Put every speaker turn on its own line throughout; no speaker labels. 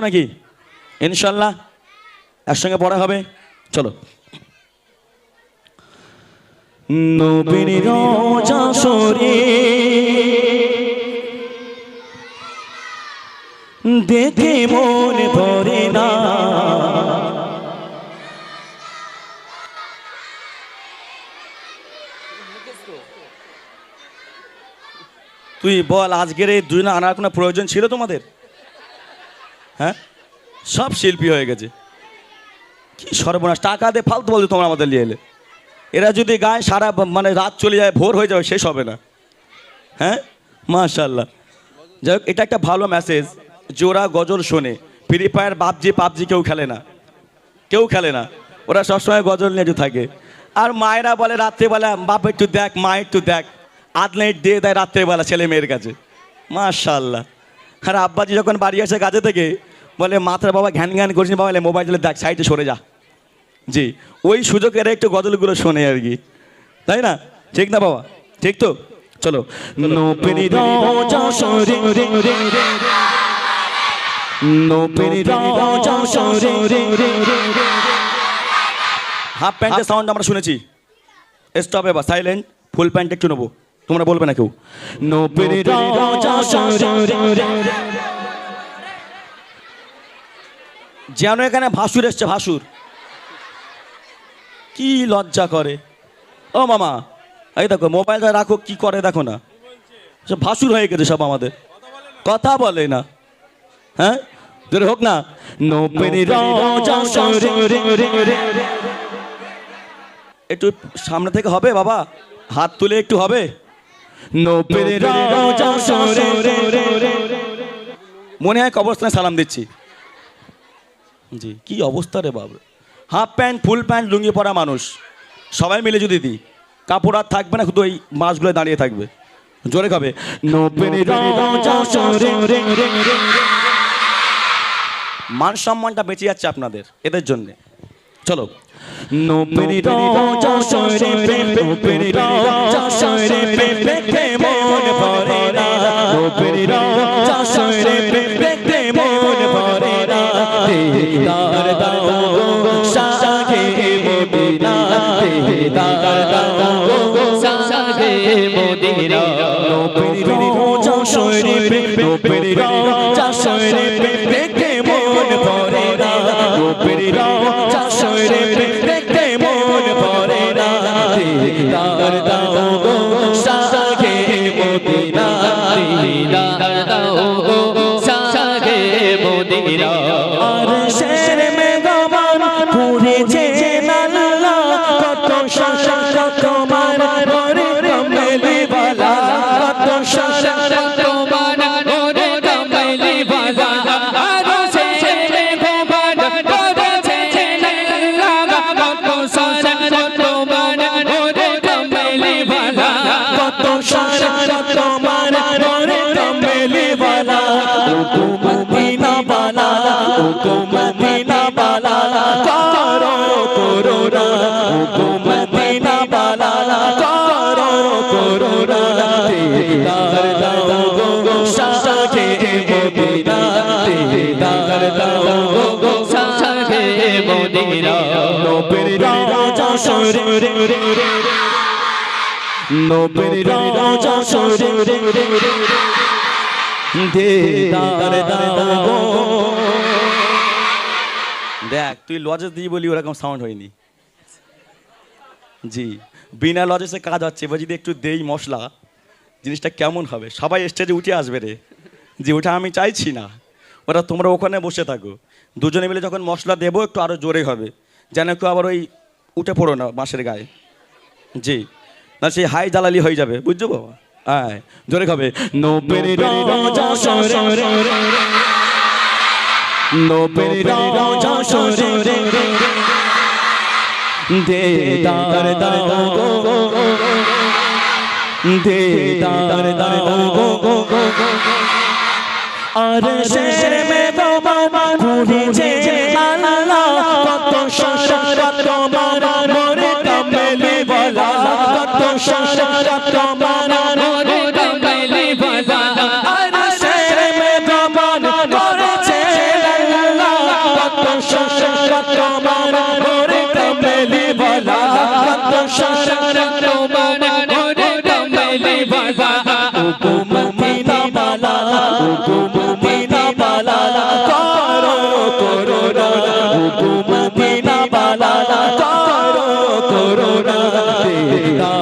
নাকি? ইনশাল্লাহ, একসঙ্গে পড়া হবে। চলো। দেখে মন ভরে না। তুই বল, আজকের এই দুজনে আনার কোনো প্রয়োজন ছিল তোমাদের? হ্যাঁ? সব শিল্পী হয়ে গেছে। কি সর্বনাশ, টাকা দিয়ে ফালতু বলতে তোমরা আমাদের নিয়ে এলে। এরা যদি গায়ে সারা মানে রাত চলে যায়, ভোর হয়ে যাবে, শেষ হবে না। হ্যাঁ? মাশাল্লাহ যাই হোক, এটা একটা ভালো মেসেজ জোড়া গজল শোনে। ফ্রি ফায়ার পাবজি পাবজি কেউ খেলে না। কেউ খেলে না। ওরা সবসময় গজল নিয়ে থাকে। আর মায়েরা বলে, রাত্রেবেলা, বাপ, একটু দেখ, মা, একটু দেখ। আধ লাইট দিয়ে দেয় রাত্রেবেলা ছেলে মেয়ের কাছে। মাশাল্লাহ আর আব্বাজি যখন বাড়ি আসে কাজে থেকে বলে মাথার বাবা ঘ্যান ঘ্যান করছিস বাবা মোবাইল দেখ সাইডে সরে যা। জি ওই সুযোগ এরা একটু গজলগুলো শোনে আর কি। তাই না? ঠিক না বাবা? ঠিক তো? চলো। হাফ প্যান্টের সাউন্ড আমরা শুনেছি। স্টপ এবার সাইলেন্ট ফুল প্যান্ট একটু নেব। তোমরা বলবে না কেউ। যেন এখানে ভাসুর এসছে, ভাসুর। কি লজ্জা করে। ও মামা, এই দেখো, মোবাইলটা রাখো, কি করে দেখো না। সব ভাসুর হয়ে গেছে সব আমাদের। কথা বলে না। হ্যাঁ? তোর হোক না। একটু সামনে থেকে হবে বাবা? হাত তুলে একটু হবে। মনে হয় কবরস্থানে সালাম দিচ্ছি। জি কি অবস্থা রে বাবু half pant full pant lungi পরা মানুষ সবাই মিলে যদি দিই কাপড় আর থাকবে না শুধু ওই মাছগুলো দাঁড়িয়ে থাকবে জোরে খাবে মান সম্মানটা বেঁচে যাচ্ছে আপনাদের এদের জন্য চলো নোপেরি দিদার হুকুমতিনা বালা করো করোনা হুকুমতিনা বালা করো করোনা দিদার দাও গো সাকে মদিনা দিদার দাও গো
মদিনা
রে রে রে রে রে রে দিদার দাও দেখ তুই লজেস দিয়ে বলি ওরকম সাউন্ড হয়নি। জি বিনা লজেসে কাজ হচ্ছে এবার যদি একটু দেই মশলা জিনিসটা কেমন হবে? সবাই স্টেজে উঠে আসবে রে। যে ওটা আমি চাইছি না। ওরা তোমরা ওখানে বসে থাকো। দুজনে মিলে যখন মশলা দেবো একটু আরও জোরে হবে। যেন একটু আবার ওই উঠে পড়ো না বাঁশের গায়ে। জি না সেই হাই জ্বালালি হয়ে যাবে বুঝছ বাবা? হ্যাঁ জোরে খাবে নোবের রাজা সরে নোবের রাজা সরে দে দার দাও গো দে দার দাও গো গো গো আর শের মে বাবা ঘুরে যে আল্লাহ কত শরত তোমার মোরে কমলি বলা কত শরত তোমার
Hey.
Hey.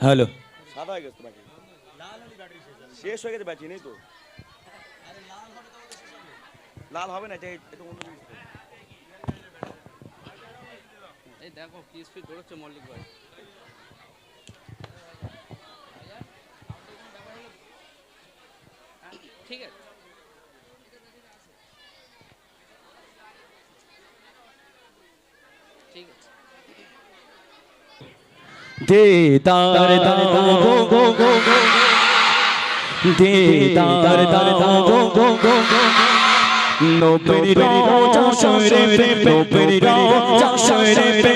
hello.
সাদা হয়ে গেছে বাকি শেষ হয়ে গেছে ব্যাচি নেই তো? লাল হবে না এটা এটা অন্য জিনিস।
এই দেখো কি স্পিড দৌড়চ্ছে মল্লিক ভাই। ঠিক আছে।
দিদার দাও গো গো গো দেদার দাও গো গো গো নবীর রোজা শরে নবীর রোজা শরে পেতে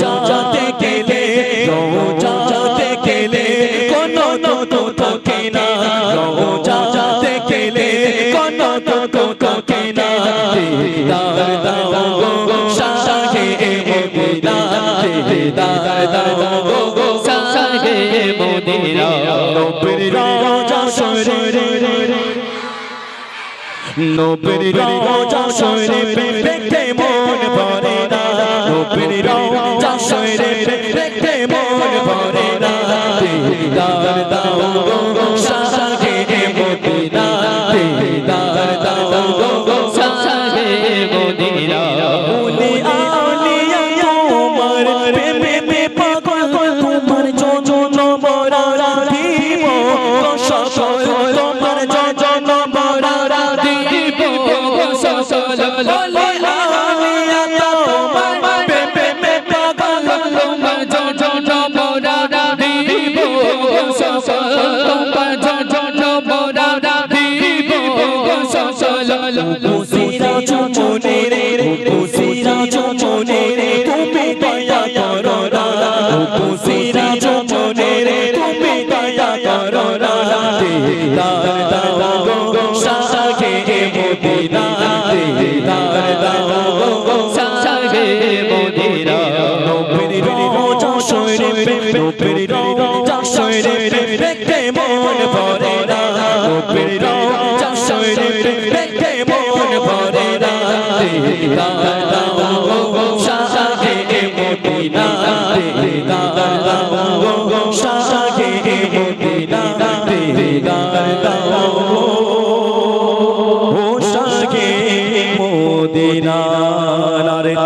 নবীর রোজা শরে দেখতে মন ভরে না নবীর রোজা শরে দেখতে মন ভরে না দিদার দাও গো শাহে মদিনা দিদার দাও গো
সাহে মোদিরা
বলে আলিয়া তোমার প্রেমে মে পাগল তোমার যোজন বড়া দিব সকল সকল খুশিরা চুমনে রে খুশিরা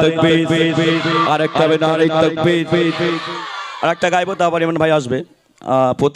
তাকবীর আরেকটা গাইবো তারপর ইমন ভাই আসবে।